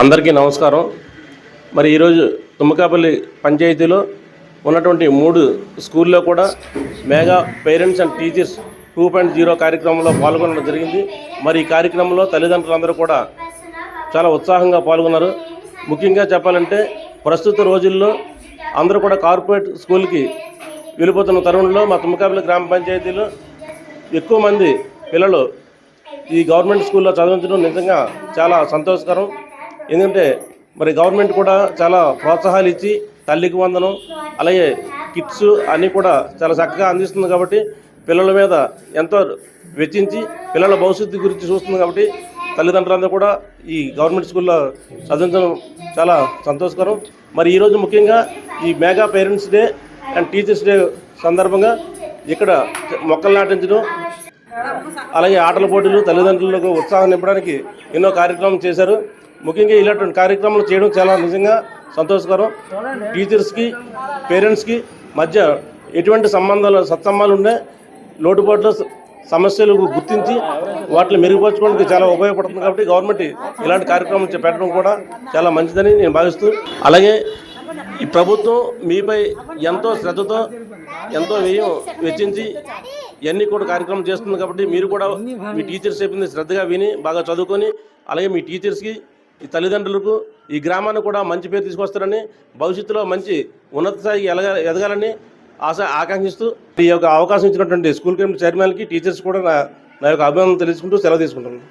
అందరికీ నమస్కారం. మరి ఈరోజు తుమ్మకాపల్లి పంచాయతీలో ఉన్నటువంటి మూడు స్కూల్లో కూడా mega parents and teachers two point zero కార్యక్రమంలో పాల్గొనడం జరిగింది. మరి ఈ కార్యక్రమంలో తల్లిదండ్రులందరూ కూడా చాలా ఉత్సాహంగా పాల్గొన్నారు. ముఖ్యంగా చెప్పాలంటే ప్రస్తుత రోజుల్లో అందరూ కూడా కార్పొరేట్ స్కూల్కి వెళ్ళిపోతున్న తరుణంలో మా తుమ్మకాపల్లి గ్రామ పంచాయతీలో ఎక్కువ మంది పిల్లలు ఈ గవర్నమెంట్ స్కూల్లో చదివించడం నిజంగా చాలా సంతోషకరం. ఎందుకంటే మరి గవర్నమెంట్ కూడా చాలా ప్రోత్సాహాలు ఇచ్చి తల్లికి వందనం అలాగే కిట్స్ అన్నీ కూడా చాలా చక్కగా అందిస్తుంది కాబట్టి పిల్లల మీద ఎంతో వెచ్చించి పిల్లల భవిష్యత్తు గురించి చూస్తుంది కాబట్టి తల్లిదండ్రులందరూ కూడా ఈ గవర్నమెంట్ స్కూల్లో చదివించడం చాలా సంతోషకరం. మరి ఈరోజు ముఖ్యంగా ఈ mega parents day and teachers day సందర్భంగా ఇక్కడ మొక్కలు నాటించడం అలాగే ఆటల పోటీలు తల్లిదండ్రులకు ఉత్సాహం నింపడానికి ఎన్నో కార్యక్రమం చేశారు. ముఖ్యంగా ఇలాంటి కార్యక్రమాలు చేయడం చాలా నిజంగా సంతోషకరం. టీచర్స్కి పేరెంట్స్కి మధ్య ఎటువంటి సంబంధాలు సత్సంబంధాలు ఉన్నాయి లోటుపాట్లు సమస్యలు గుర్తించి వాటిని మెరుగుపరచుకోవడానికి చాలా ఉపయోగపడుతుంది కాబట్టి గవర్నమెంట్ ఇలాంటి కార్యక్రమం పెట్టడం కూడా చాలా మంచిదని నేను భావిస్తూ అలాగే ఈ ప్రభుత్వం మీపై ఎంతో శ్రద్ధతో ఎంతో వ్యయం వెచ్చించి ఇవన్నీ కూడా కార్యక్రమం చేస్తుంది కాబట్టి మీరు కూడా మీ టీచర్స్ చెప్పింది శ్రద్ధగా విని బాగా చదువుకొని అలాగే మీ టీచర్స్కి ఈ తల్లిదండ్రులకు ఈ గ్రామాన్ని కూడా మంచి పేరు తీసుకొస్తారని భవిష్యత్తులో మంచి ఉన్నత స్థాయికి ఎదగాలని ఆశ ఆకాంక్షిస్తూ ఈ యొక్క అవకాశం ఇచ్చినటువంటి స్కూల్ కమిటీ చైర్మన్కి టీచర్స్ కూడా నా నా యొక్క అభిమానం తెలుసుకుంటూ సెలవు తీసుకుంటున్నాను.